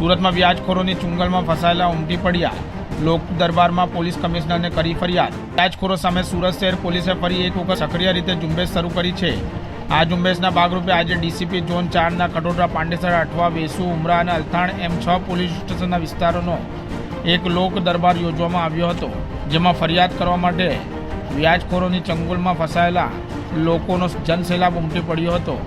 સુરતમાં વ્યાજખોરોની ચુંગલમાં ફસાયેલા ઉમટી પડ્યા. લોક દરબારમાં પોલીસ કમિશનરને કરી ફરિયાદ. વ્યાજખોરો સામે સુરત શહેર પોલીસે ફરી એક વખત સક્રિય રીતે ઝુંબેશ શરૂ કરી છે. આ ઝુંબેશના ભાગરૂપે આજે ડીસીપી ઝોન ચારના કટોદરા પાંડેસર, અઠવા, વેસુ, ઉમરા અને અલથાણ એમ છ પોલીસ સ્ટેશનના વિસ્તારોનો એક લોક દરબાર યોજવામાં આવ્યો હતો, જેમાં ફરિયાદ કરવા માટે વ્યાજખોરોની ચંગુલમાં ફસાયેલા લોકોનો જનસેલાબ ઉમટી પડ્યો હતો.